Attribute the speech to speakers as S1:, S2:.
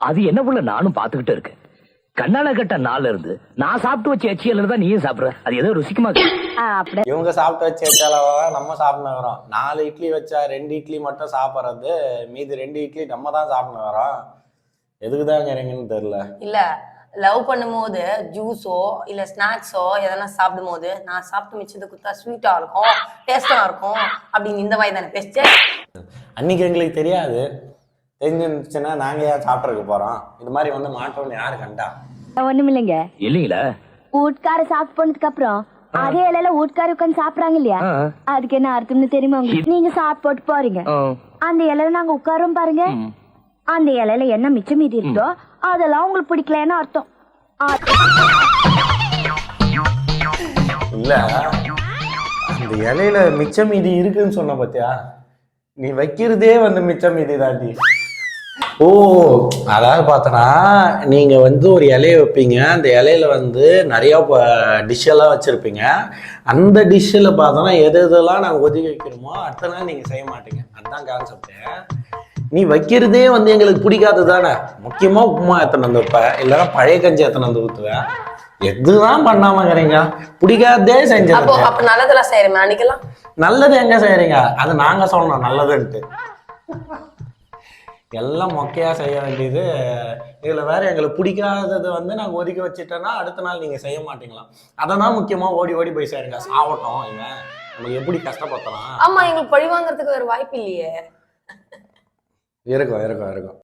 S1: அது என்ன புள்ள நானும் பாத்துக்கிட்டு இருக்கேன் கண்ணால கட்ட நாள்ல இருந்து நான் சாப்பிட்டு வச்ச எச்சியல தான் நீயும் சாப்பிடுற? அது ஏதோ ருசிக்குமா இருக்கு.
S2: ஆ, அப்படி
S3: இவங்க சாப்பிட்டு வச்ச எச்சாலவா நம்ம சாப்பிட்டு வரோம். நாலு இட்லி வச்சா ரெண்டு இட்லி மட்டும் சாப்பிட்றது மீதி ரெண்டு இட்லி நம்ம தான் சாப்பிட்டு வரோம். எதுக்கு தான் இறங்குன்னு தெரியல.
S4: இல்ல லவ் பண்ணும்போது ஜூஸோ இல்ல ஸ்நாக்ஸோ எதனா சாப்பிடும்போது நான் சாப்பிட்டு மிச்சது குத்தா ஸ்வீட்டா இருக்கும் டேஸ்டா இருக்கும் அப்படின்னு இந்த வாய் தானே பேசிச்சு?
S3: அன்னைக்கு எங்களுக்கு தெரியாது. தெரிஞ்சிருந்துச்சுன்னா நாங்க ஏன் சாப்பிட்றதுக்கு போறோம்? இது மாதிரி வந்து மாற்றம்னு யாரு கண்டா?
S2: ஒண்ணும் இல்லைங்க.
S1: இல்லீங்களா?
S2: வீட்டுக்கார சாப்பிட்டு போனதுக்கு அப்புறம் அதே இலையில வீட்டுக்கார உட்காந்து சாப்பிடுறாங்க இல்லையா?
S1: ஆ.
S2: அதுக்கு என்ன அர்த்தம்னு தெரியுமா உங்களுக்கு? நீங்க சாப்பிட்டு போட்டு போறீங்க.
S1: ஆ.
S2: அந்த இலையில நாங்க உட்காரோம் பாருங்க. அந்த இலையில என்ன மிச்சம் மீதி இருக்கோ அதெல்லாம் உங்களுக்கு பிடிக்கலன்னு அர்த்தம்.
S3: இல்ல. அந்த இலையில மிச்ச மீதி இருக்குன்னு சொன்ன பாத்தியா? நீ வைக்கிறதே வந்து மிச்ச மீதி தாண்டி. ஓ அதாவது பார்த்தனா நீங்க வந்து ஒரு இலைய வைப்பீங்க. அந்த இலையில வந்து நிறைய டிஷ் எல்லாம் வச்சிருப்பீங்க. அந்த டிஷ்ஷில் பார்த்தோன்னா எது எதெல்லாம் நாங்கள் ஒதுக்கி வைக்கிறோமோ அடுத்த நாள் நீங்க செய்ய மாட்டீங்க. அதுதான் கான்செப்ட் நீ வைக்கிறதே வந்து எங்களுக்கு பிடிக்காது தானே? முக்கியமா உப்புமா எத்தனை வந்து வைப்ப? இல்லைன்னா பழைய கஞ்சி எத்தனை வந்து ஊற்றுவேன் எதுதான் பண்ணாம இருக்கிறீங்க பிடிக்காதே செஞ்சிருக்கேன்
S4: அப்ப நல்லதெல்லாம் செய்யறமே அன்னைக்கெல்லாம்?
S3: நல்லது எங்க செய்யறீங்க? அது நாங்க சொல்லணும் நல்லதுன்ட்டு. எல்லாம் மொக்கையா செய்ய வேண்டியது. இதுல வேற எங்களுக்கு பிடிக்காதது வந்து நாங்க ஒதுக்கி வச்சுட்டோன்னா அடுத்த நாள் நீங்க செய்ய மாட்டீங்களாம் அதை தான் முக்கியமா ஓடி ஓடி போய் சேருங்க. சாவட்டும் இவன். நம்ம எப்படி கஷ்டப்படுத்தலாம்
S4: ஆமா எங்களுக்கு பழி வாங்குறதுக்கு வேற வாய்ப்பு இல்லையே.
S3: இருக்கும் இருக்கும் இருக்கும்.